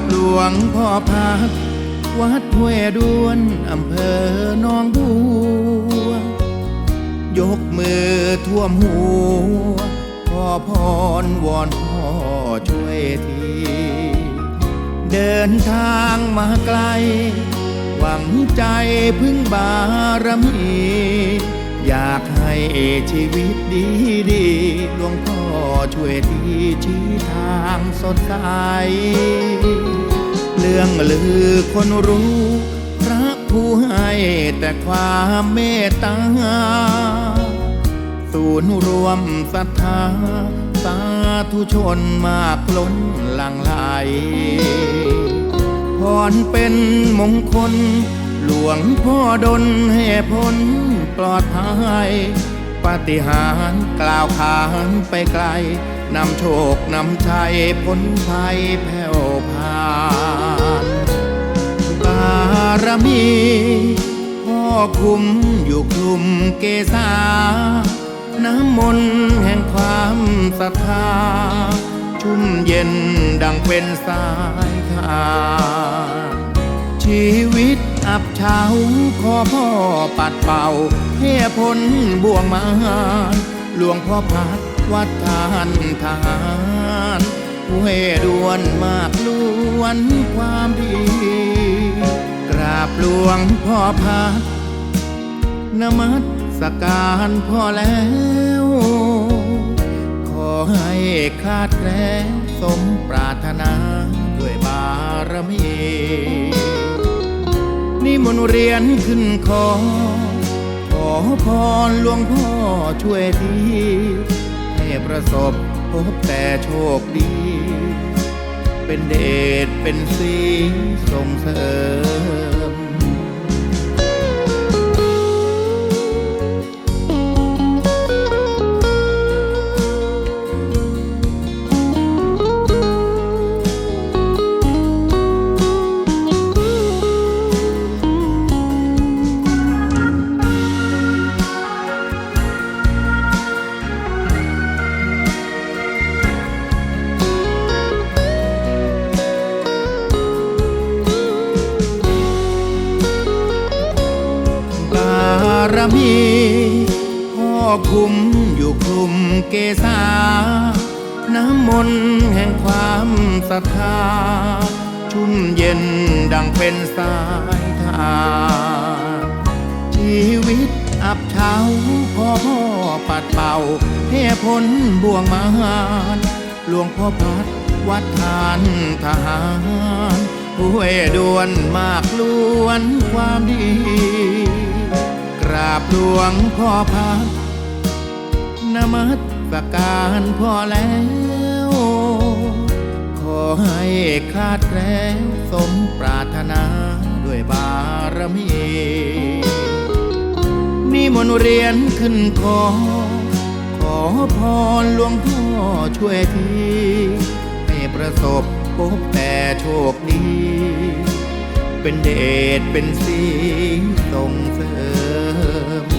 บหลวงพ่อพัดวัดห้วยด้วนอำเภอหนองบัวยกมือท่วมหัวขอพรวอนพ่อช่วยที เดินทางมาไกล หวังใจพึ่งบารมี อยากให้ชีวิตดีดีหลวงพ่อช่วยทีชี้ทางสดใส เรื่องลือคนรู้ พระผู้ให้แต่ความเมตตาศูนย์รวมศรัทธา สาธุชนมากล้นหลังไหลพรเป็นมงคล หลวงพ่อดลให้พ้นปลอดภัยปาฏิหาริย์กล่าวขานไปไกลนำโชคนำชัยพ้นภัยแผ่วพาารมีพ่อคุมอยู่กลุ่มเกษาน้ำมนต์แห่งความศรัทธา ชุ่มเย็นดังเป็นสายทานชีวิตอับเฉาขอพ่อปัดเป่าให้พ้นบ่วงมารหลวงพ่อพัดวัดทานทารผู้ให้ดวนมากล้วนความดี บหลวงพ่อพัดนมัสการพ่อแล้ว ขอให้คาดแคลสมปรารถนาด้วยบารมีนิมนต์เรียนขึ้นคอขอพรหลวงพ่อช่วยทีให้ประสบพบแต่โชคดี เป็นเดชเป็นสีส่งเสริม รมีพ่อคุมอยู่กลุ่มเกษาน้ำมนต์แห่งความศรัทธา ชุ่มเย็นดังเป็นสายทานชีวิตอับเฉาขอพ่อปัดเป่าให้พ้นบ่วงมารหลวงพ่อพัดวัดทานทหารผู้ให้ดวนมากล้วนความดี ราบหลวงพ่อพัดนมัสการพ่อแล้ว ขอให้คาดแคล้วสมปรารถนาด้วยบารมีนิมนต์เรียนขึ้นคอขอพรหลวงพ่อช่วยทีให้ประสบพบแต่โชคดี เป็นเดชเป็นสีส่งเสริม